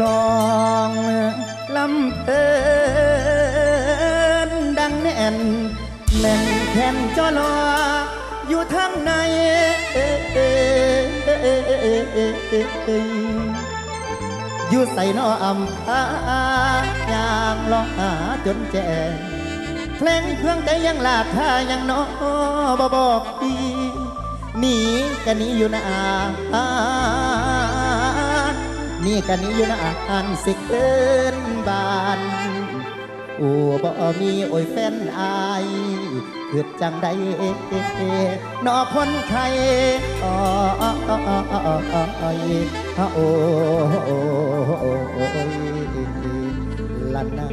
ลองลำเพลินดังแน่นแน่นแผ่นจอลออยู่ทางในอยู่ใส่นออำพายางลองหาจนแจ้งเพลงเครื่องใจยังลาดท่ายังนอบบอกดีหนีกันนี้อยู่นะอา นี่กันนี้อยู่นะอันสิเกินบานโอ้บ่มีโอ้ยแฟนอายเกิดจังใดนอคนไทยอ้ออ้ออ้ออ้ออ้ออ้อโอ้ลันนา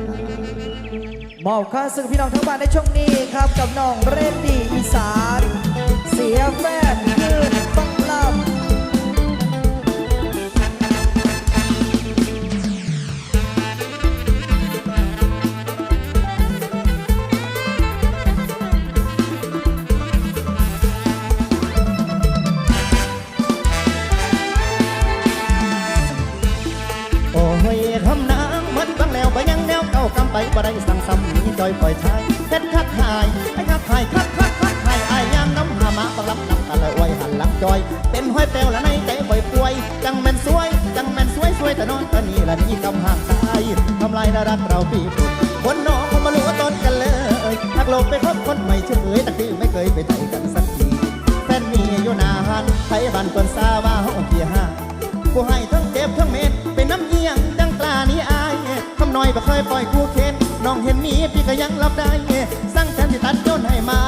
มอบค่าซึ่งพี่น้องทั้งบ้านในช่วงนี้ครับกับน้องเรนดีอีสาน เสียแฟนคืนฟัง ไปบ่ได้สั่งซ้ำนีจอยปล่อยชายเพชรคักหายไอ้คักหายคักคักคักหายไอายามน้ำหามาบังรับน้ำตาละไว้หันหลังจอย เป็นห้อยแปวละในใจป่อยป่วย จังแม่นสวย จังแม่นสวยสวยแต่นอนตอนนี้ละนี่กำห่างตายทำลายน่ารักเราปีบุตรคนน้องคนมารู้ต้นกันเลยหักโลกไปคบคนใหม่เฉยแต่คือไม่เคยไปไทยกันสักทีแฟนมีอยู่นาหันไทยบ้านคนซาว่าห้องเพียห้าผู้ให้ทั้งเจ็บทั้งเม็ดเป็นน้ำเอียงดังกล้านี้อายคำน้อยบ่เคยปล่อยคู่ น้องเห็นมีพี่ก็ยังรับได้สั่งแทนที่ตัดโยนให้มา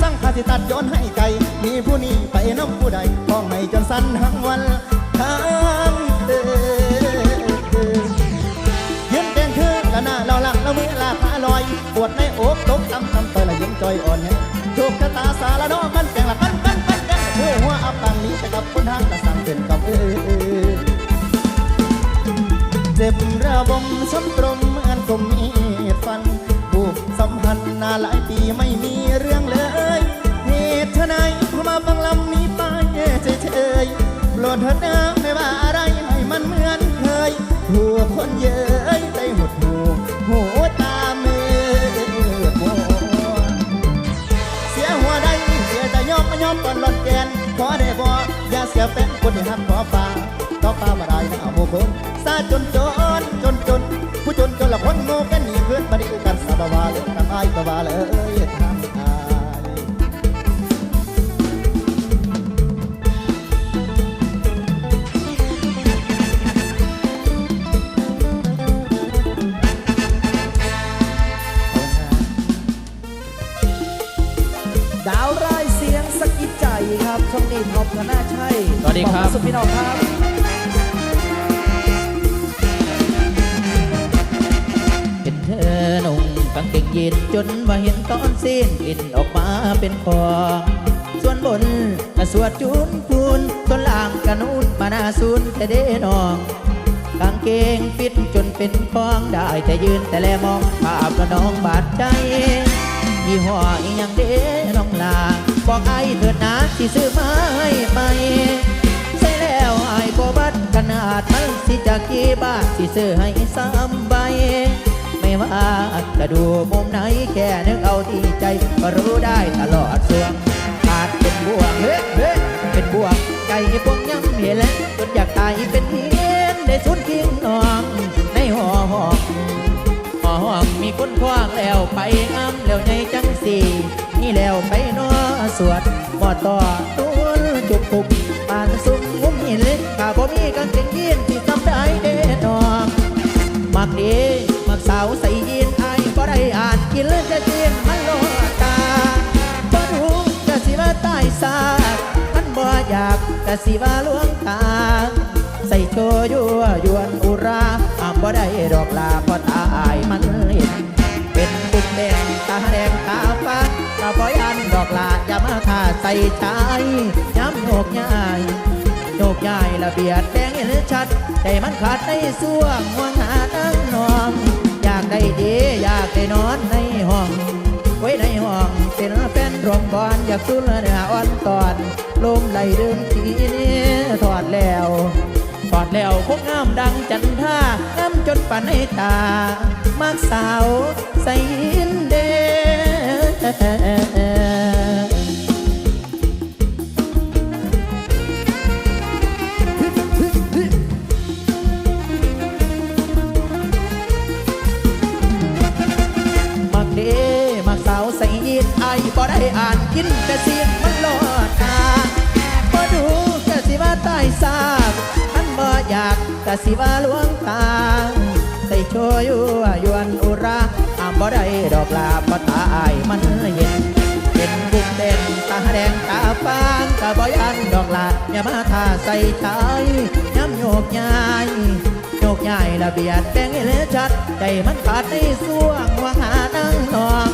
สั่งขาที่ตัดโยนให้ไกล มีผู้นี้ไปน้ำผู้ใดต้องให้จนสั้นทั้งวันทั้งเดินยืนเต้นคือกันหน้าเราหลังเรามือลาขาลอย ปวดในอกตกตำตำต่อยละยิ้มจอยอ่อนแฮโชคชะตาสารนอมันแกงละกันกันกันกันหัวหัวอับตังนี้แต่กับคนทางกระสังเป็นกับเออเจ็บระบมช้ำตรมเหมือนกลมมี พันนานหลายปีไม่มีเรื่องเลย เหตุไฉนพอมาฟังลำนี้ไปเฉยๆโปรดเถิดนะไม่ว่าอะไรให้มันเหมือนเคยหัวคนเย้ยใจหดหูหัวตาเมืดมัวเสียหัวใดเสียแต่ยอมไม่ยอมก่อนหลอนแกนขอได้บ่อย่าเสียแฟนคนที่หักขอฟ้าขอฟ้ามาได้นะโมคนซาจนจนจนจนผู้จนจนละคนโง่กันหนีเพื่อนบัดนี้กันสา บาวาเลยทำไอ้ก็ว่าเลยทำอายดาวไร้เสียงสกิดใจครับช่วงนี้ท็อปธนาชัยสวัสดีครับ ขอณสุดพี่น้องครับ เกงยีนจนว่าเห็นตอนสิ้นอินออกมาเป็นของส่วนบนกระสวดจุนพูนส่วนล่างกระนูนมาหนาซุนแต่เด้นองกางเกงฟิตจนเป็นคองได้แต่ยืนแต่แลมองภาพกระน้องบาดใจยี่ห้ออีหยังเด้น้องลาบอกไอ้เถิดนะที่ซื้อมาให้ใหมใช่แล้วไอ้ก็บัดขนาดมันสิจะกี่บาทสิซื้อให้สามใบไม่ว่า จะดูมุมไหนแค่นึกเอาที่ใจก็รู้ได้ตลอดส่วงอาจเป็นบวกเฮ้เฮ้เป็นบวกใจพวกยังเห็นจนอยากตายเป็นเพียนได้สุดทิ้งนองในหอหอกหอห้องมีคนคว้างแล้วไปอ้ำแล้วในจังสีนี่แล้วไปนอสวดหมอดต่อตัวจุกปุกปานสุมมุมหินเลยข้าบ่มีกางเกงยีนที่ทำได้เด้นองมักดีมักสาวใส่ยีนไอ้บ่ได้อ่าน กินเลยจะจีนมันโลตาบ่รู้จะสิว่าตายซากมันบ่อยากจะสิว่าลวงตา ใส่โชยัวยวนอุราห้ามบ่ได้ดอกลาพราะตาอายมันเห็นเป็นบุกแดงตาแดงตาฟ้าตาบอยันดอกลาอย่ามาท่าใส่ชายย้ำโยกย้ายโยกย้ายระเบียดแดงเห็นชัดใจมันขาดในส่วงห่วหานังนอน ได้ดีอยากไปนอนในห้องไว้ในห้องเป็นแฟนรองบอลอยากสู้เนื้ออ่อนตอนลมไหลเดิมทีนี้ถอดแล้วถอดแล้วคงงามดังจันท่างามจนปันในตามากสาวใส่ยินเด กินแต่เสียงมันลอดตาบ่ดูแต่สิว่าตายซากอันบ่อยากแต่สิว่าลวงตาใส่โชยุยวนอุราอามบ่ได้ดอกลาบ่ตาอายมันเห็นเป็นบุกเด่นตาแดงตาฟางกะบ่ยันดอกลาอย่ามาท่าใส่ใจย้ำโยกย้ายโยกย้ายระเบียดแบ่งเลือชัดใจมันขาดในส่วงวังหานั่งนอง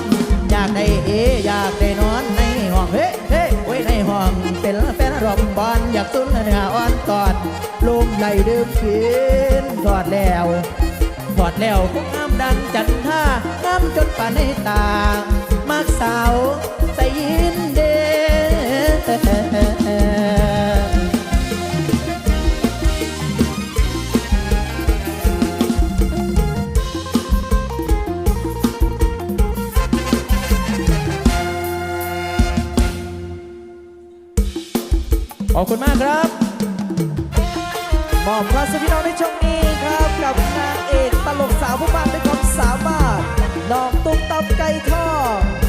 อยากได้เออยากได้นอนใน องเป็นรอมบอนอยากสุนเนื้ออ่อนตอดลมไหลดื่มกินทอดแล้วทอดแล้วคงงามดังจันท่างามจนป่านในตา ขอบคุณมากครับมอบความสุขพี่น้องในช่วงนี้ครับ กับนางเอกตลกสาวผู้มากด้วยความสามารถน้องตุ้มตับไก่ทอด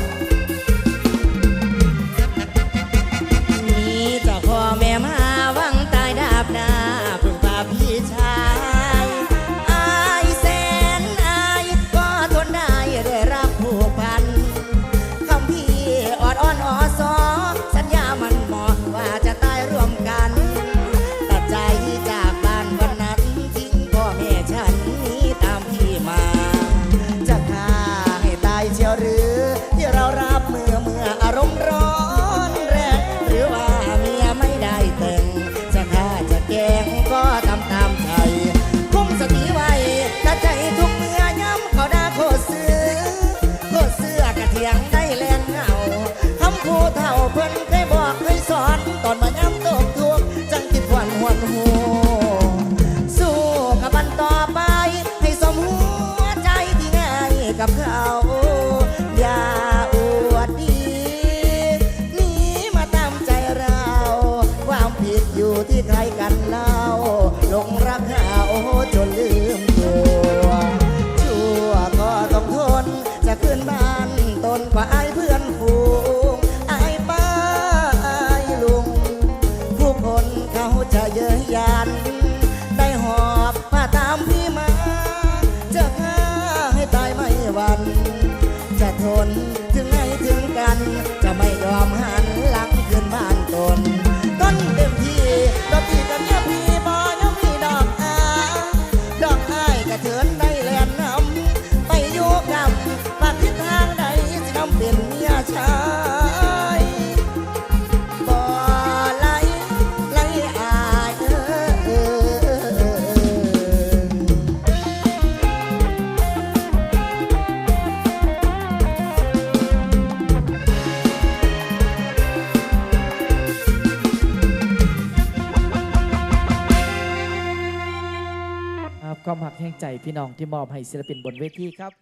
ที่ใครกันเล่า แห่งใจพี่น้องที่มอบให้ศิลปินบนเวทีครับ